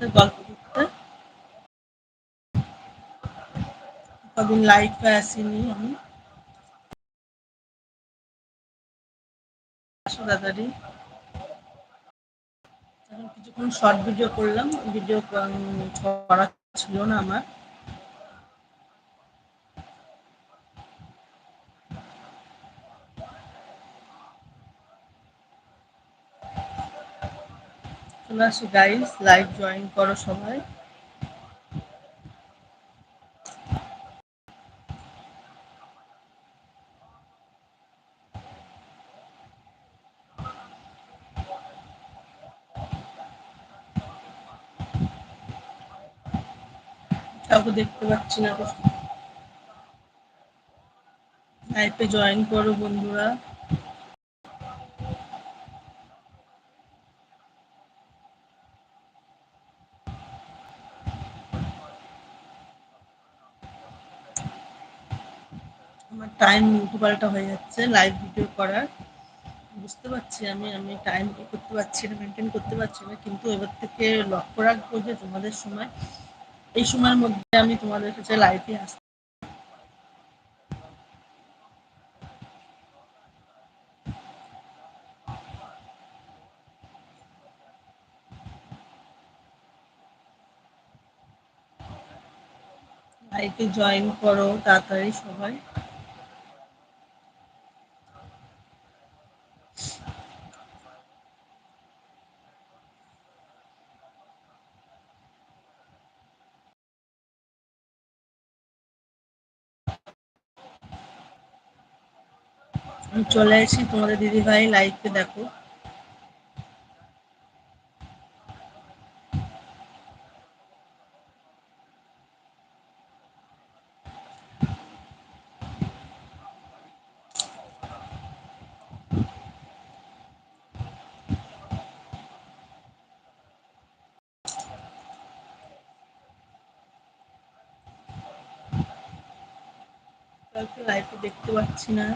গল্প করতে কদিন লাইফে আসিনি আমি। দাদারি কিছুক্ষণ শর্ট ভিডিও করলাম। ভিডিও করা ছিল না আমার। চলে আসো গাইস লাইভ জয়েন করো সবাই। কাউকে দেখতে পাচ্ছি না। লাইভে জয়েন করো বন্ধুরা আমার টাইম উল্টো পাল্টা হয়ে যাচ্ছে লাইভ ভিডিও করার। বুঝতে পারছি আমি আমি টাইম করতে পারছি না মেনটেন করতে পারছি না, কিন্তু এবার থেকে লক্ষ্য রাখব যে তোমাদের সময়, এই সময়ের মধ্যে আমি তোমাদের কাছে লাইভে আসতে লাইভে জয়েন করো তাড়াতাড়ি সবাই। আমি চলে এসেছি তোমাদের দিদি ভাই লাইভে দেখো লাইভে দেখতে পাচ্ছি না।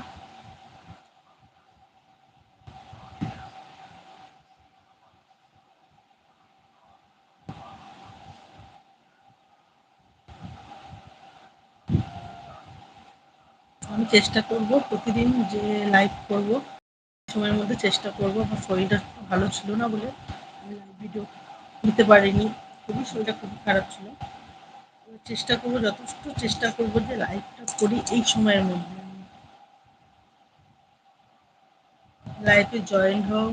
আমি চেষ্টা করব, প্রতিদিন যে লাইভ করব, সময়ের মধ্যে চেষ্টা করব। আমার শরীরটা ভালো ছিল না বলে আমি লাইভ ভিডিও নিতে পারিনি। খুবই শরীরটা খুবই খারাপ ছিল। চেষ্টা করব, যথেষ্ট চেষ্টা করব যে লাইভটা করি এই সময়ের মধ্যে। লাইভে জয়েন হও।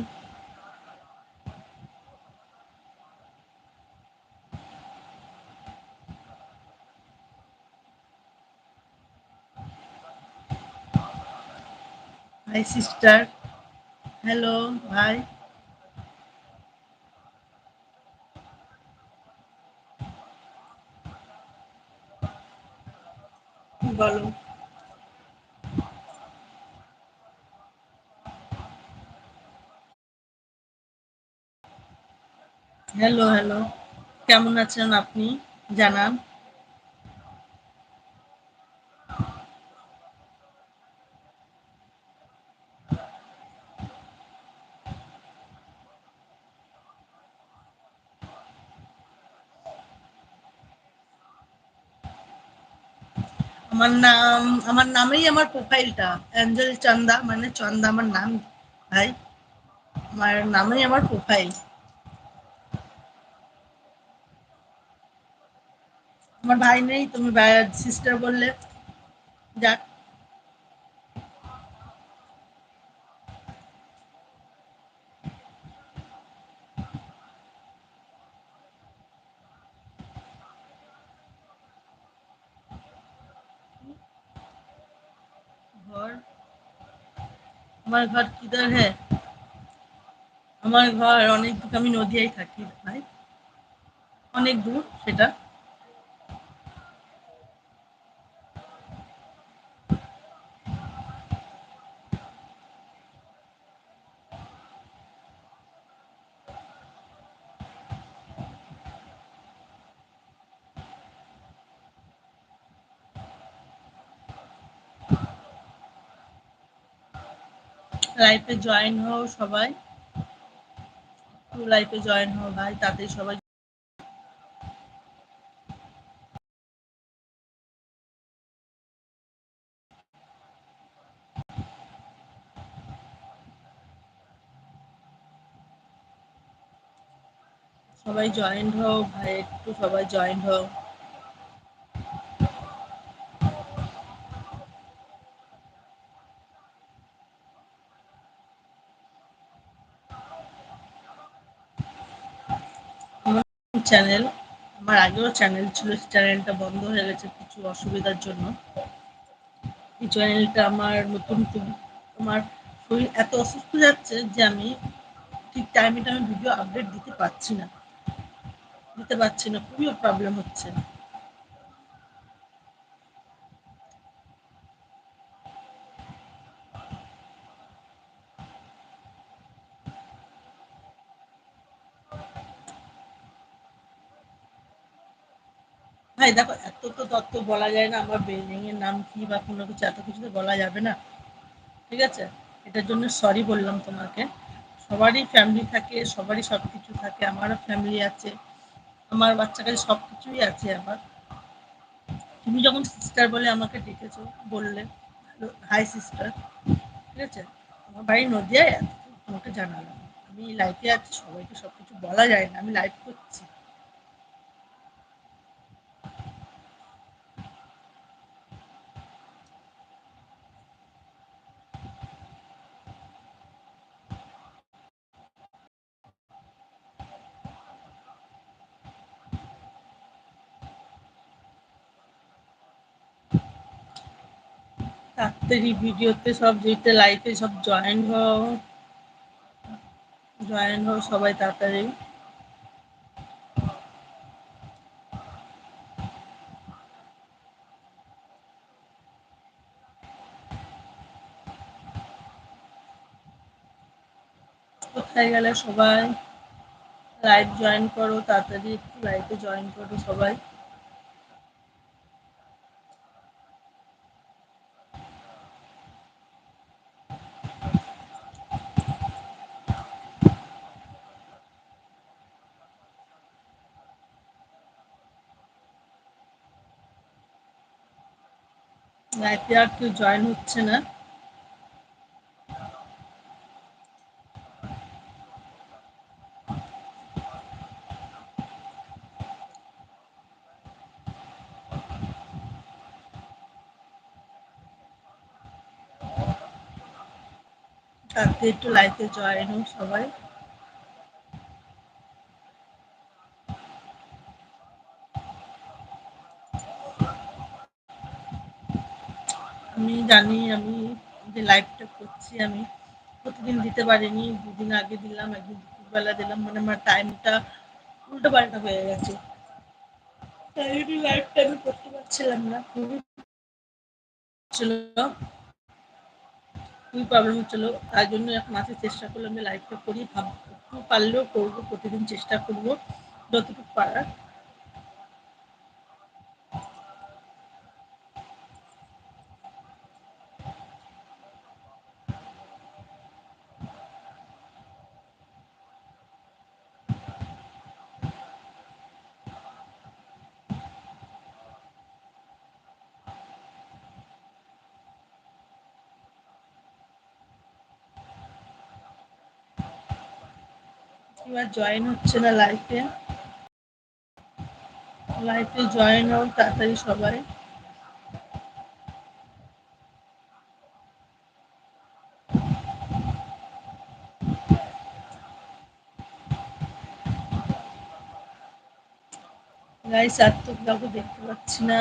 হাই সিস্টার হ্যালো ভাই বলো। হ্যালো হ্যালো কেমন আছেন আপনি? জানান আমার নাম আমার নামেই আমার প্রোফাইলটা অ্যাঞ্জেল চন্দা মানে চন্দা আমার নাম, ভাই। আমার নামেই আমার প্রোফাইল আমার ভাই নেই, তুমি সিস্টার বললে। যাক ঘর আমার ঘর কিদার হ্যাঁ? আমার ঘর অনেক আমি নদিয়ায় থাকি ভাই। অনেক দূর সেটা। লাইফে জয়েন হও সবাই। টু লাইফে জয়েন হও ভাই তাতে সবাই সবাই জয়েন্ট হও ভাই, একটু সবাই জয়েন্ট হও। চ্যানেল আমার আগেও চ্যানেল ছিল চ্যানেলটা বন্ধ হয়ে গেছে কিছু অসুবিধার জন্য। এই চ্যানেলটা আমার নতুন আমার শরীর এত অসুস্থ যাচ্ছে যে আমি ঠিক টাইমে টাইমে ভিডিও আপডেট দিতে পারছি না। দিতে পারছি না, খুবই প্রবলেম হচ্ছে। ভাই, দেখো, এত তো তথ্য বলা যায় না, আমার বিল্ডিং এর নাম কি বা কোনো কিছু, এত কিছু তো বলা যাবে না। ঠিক আছে? এটার জন্য সরি বললাম তোমাকে। সবারই ফ্যামিলি থাকে, সবারই সব কিছু থাকে, আমারও ফ্যামিলি আছে, আমার বাচ্চা কাছে সব কিছুই আছে আমার। তুমি যখন সিস্টার বলে আমাকে ডেকেছো, বললে হাই সিস্টার ঠিক আছে? আমার বাড়ি নদিয়ায়, তোমাকে জানালাম। আমি লাইফে আছি, সবাইকে সব কিছু বলা যায় না। আমি লাইভ করছি তাড়াতাড়ি ভিডিওতে সব যেতে লাইফে সব জয়েন হও। জয়েন হও সবাই তাড়াতাড়ি। কোথায় গেলে সবাই? লাইভ জয়েন করো, তাড়াতাড়ি একটু লাইভে জয়েন করো সবাই। লাইফে আর কেউ জয়েন হচ্ছে না। তাতে একটু লাইফে জয়েন হোক সবাই। আমি জানি, আমি যে লাইভটা করছি, আমি প্রতিদিন দিতে পারিনি, দুদিন আগে দিলাম, একদিন দুপুরবেলা দিলাম মানে আমার টাইমটা উল্টো পাল্টা হয়ে গেছে। তাই লাইভটা আমি করতে পারছিলাম না। খুবই ছিল খুবই প্রবলেম হচ্ছিল। তার জন্য এখন আজকে চেষ্টা করলাম যে লাইভটা করি, ভাব পারলেও করব, প্রতিদিন চেষ্টা করব, যতটুকু পারার। এবার জয়েন হচ্ছে না লাইফে লাইফে জয়েন হও তাড়াতাড়ি সবাই। গাইস আর তো দেখতে পাচ্ছি না।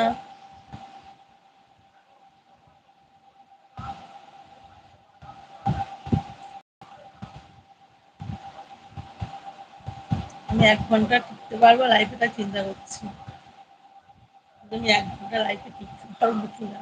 আমি এক ঘণ্টা টিকতে পারব লাইফে চিন্তা করছি। আমি এক ঘণ্টা লাইফে টিকতে পারব কিনা?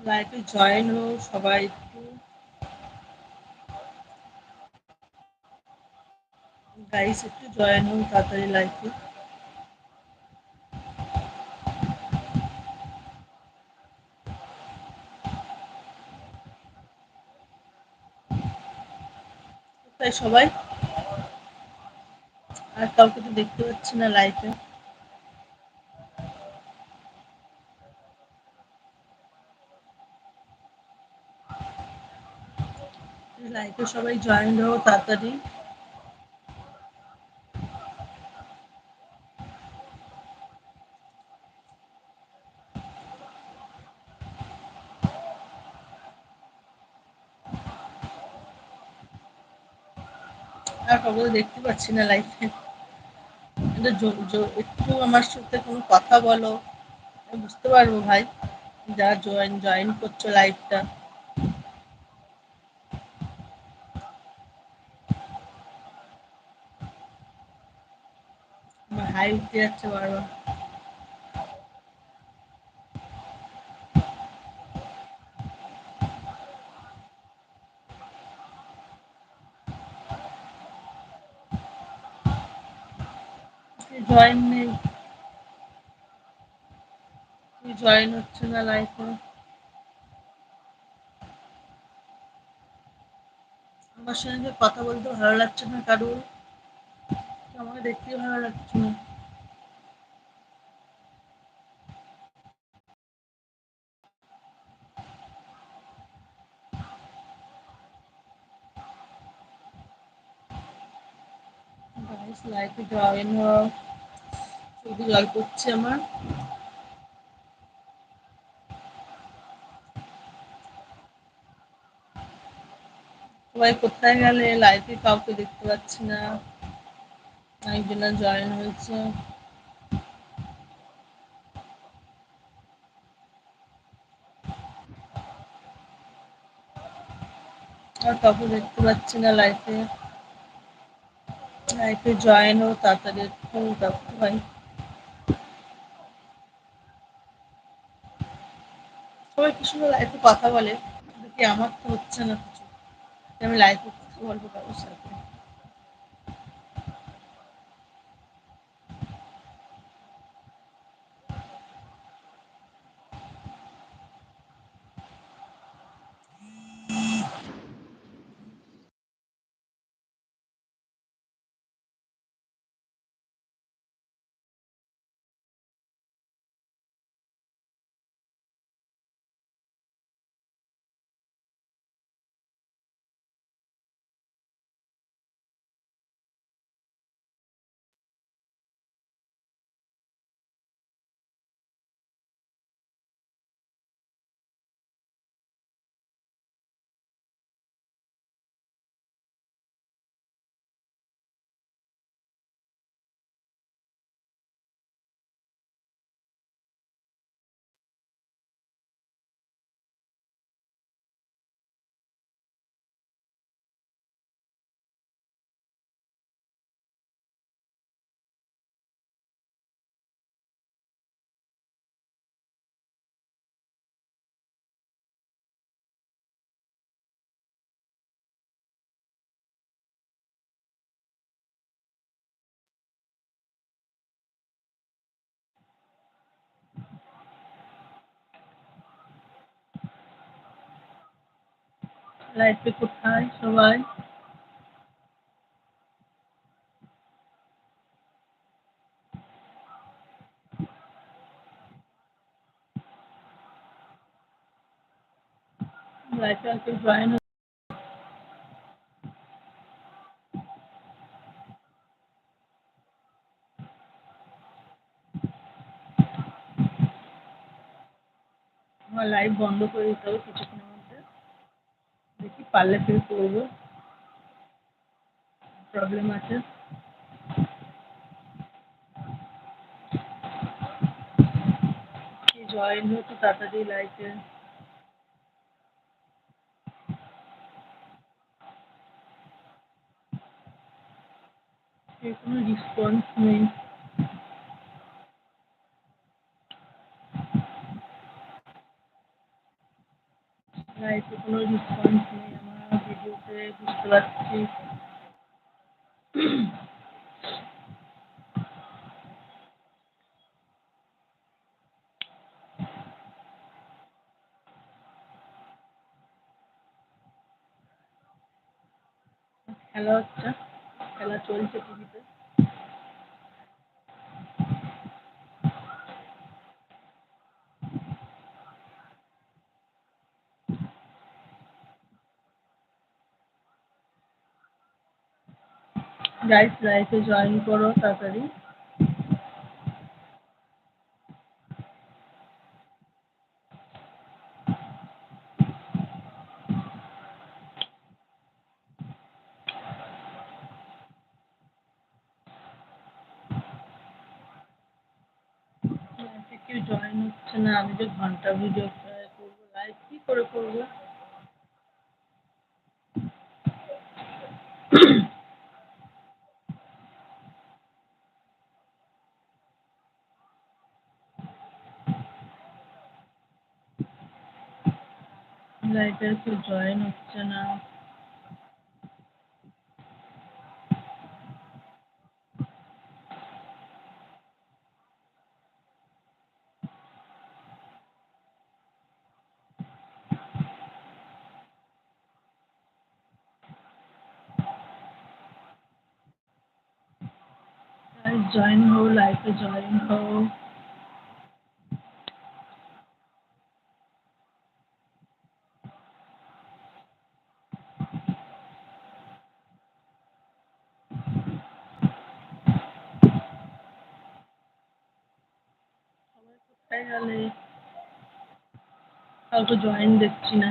লাইফে জয়েন হোক সবাই। গাইস একটু জয়েন হো তাড়াতাড়ি লাইফে তাই সবাই? আর কাউকে তো দেখতে পাচ্ছি না লাইফে লাইফে সবাই জয়েন হও তাড়াতাড়ি। আর কাউকে দেখতে পাচ্ছি না লাইফে একটু আমার সাথে কোনো কথা বলো বুঝতে পারব ভাই যারা জয়েন জয়েন করছ লাইফটা হাই উঠে যাচ্ছে বারবার। জয়েন নেই তুই জয়েন হচ্ছে না লাইফে আমার সঙ্গে কথা বলতে ভালো লাগছে না কারোর। আমাকে দেখতে ভালো লাগছে না গাইস লাইফে জয়েন হও শুধু গল্প হচ্ছে আমার সবাই কোথায় গেলে? লাইফে কাউকে দেখতে পাচ্ছি না। একজনের জয়েন হয়েছে। কাউকে দেখতে পাচ্ছি না লাইফে লাইফে জয়েন হো তাড়াতাড়ি একটু দেখো ভাই সবাই কি সুন্দর লাইফে কথা বলে দেখি আমার তো হচ্ছে না কিছু। আমি লাইফে কথা বলব কারোর সাথে। লাইফে কোথায় সবাই? লাইফে বন্ধ করে দিতে হবে কিছুক্ষণের মধ্যে দেখি পারলে ফের করব প্রবলেম আছে জয়েন হতো তাড়াতাড়ি লাইফে কোনো রেসপন্স নেই লাইফে কোনো রেসপন্স নেই আমার বুঝতে খেলা হচ্ছে খেলা চলছে টিভিতে। গাইস লাইফে জয়েন করো তাড়াতাড়ি। কেউ জয়েন হচ্ছে না, আমি যে ঘণ্টা ভিডিও করব লাইভ কি করে করব? লাইফের কেউ জয়েন হচ্ছে না জয়েন হও লাইফে জয়েন হও কোথায় গেলে কাউকে জয়েন দেখছি না।